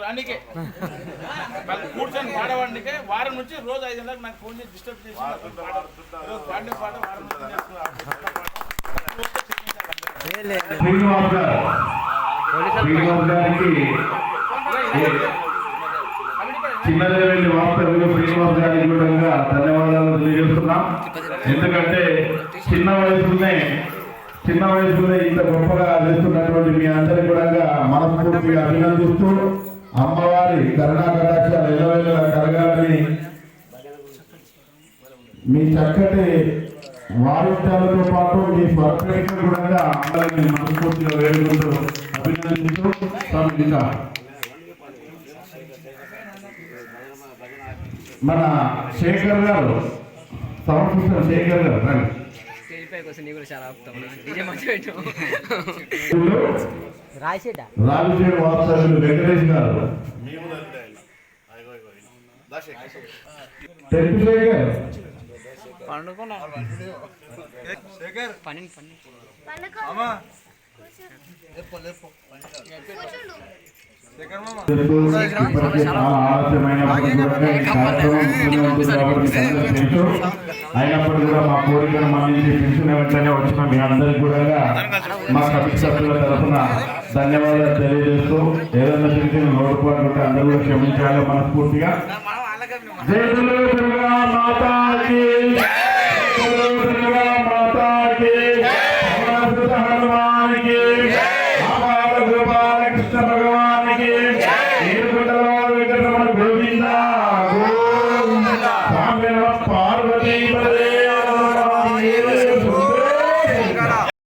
రానికే. కూర్చొని పాడవాడికే వారం నుంచి రోజు ఐదు గంటలకు నాకు ఫోన్ చేసి డిస్టర్బ్ చేసి పాట- పాడిన వారం చిన్నదేవెల్లి శ్రీనివాస్ గారికి కూడా ధన్యవాదాలు తెలియజేస్తున్నాం. ఎందుకంటే చిన్న వయసులోనే చిన్న వయసులో ఇంత గొప్పగా చేస్తున్నటువంటి మీ అందరి కూడా మనస్ఫూర్తిగా అభినందిస్తూ అమ్మవారి కరుణా కటాక్షాలు ఎల్లవేళలా కలగాలని మీ చక్కటి వాయిద్యాలతో పాటు మీ స్వరపేట కూడా అందరినీ మనస్ఫూర్తిగా వేడుకుంటూ అభినందిస్తూ ఇంకా మన శేఖర్ గారు సంస్కృతం శేఖర్ గారు రండి. స్టేజ్ పైకి వస్తే నీ కూడా చాలా ఆపుతాం. డీజే మంచి పెట్టు రాసేట రాజశేఖర్ వాస్తవ్యులు వెంకటేష్ గారు. పండుకున్నా. పని పని. ఇప్పటికే కూడా మా కోరికను మన్నించి పిలిచిన వెంటనే వచ్చిన మీ అందరికి కూడా మా కమిటీ సభ్యుల తరఫున ధన్యవాదాలు. తెలియజేస్తూ ఏదైనా చిన్న లోటుపాటు ఉంటే అందరూ కూడా క్షమించాలి మనస్ఫూర్తిగా జై దుర్గా మాతాకి జై దుర్గా మాతాకి హనుమానికి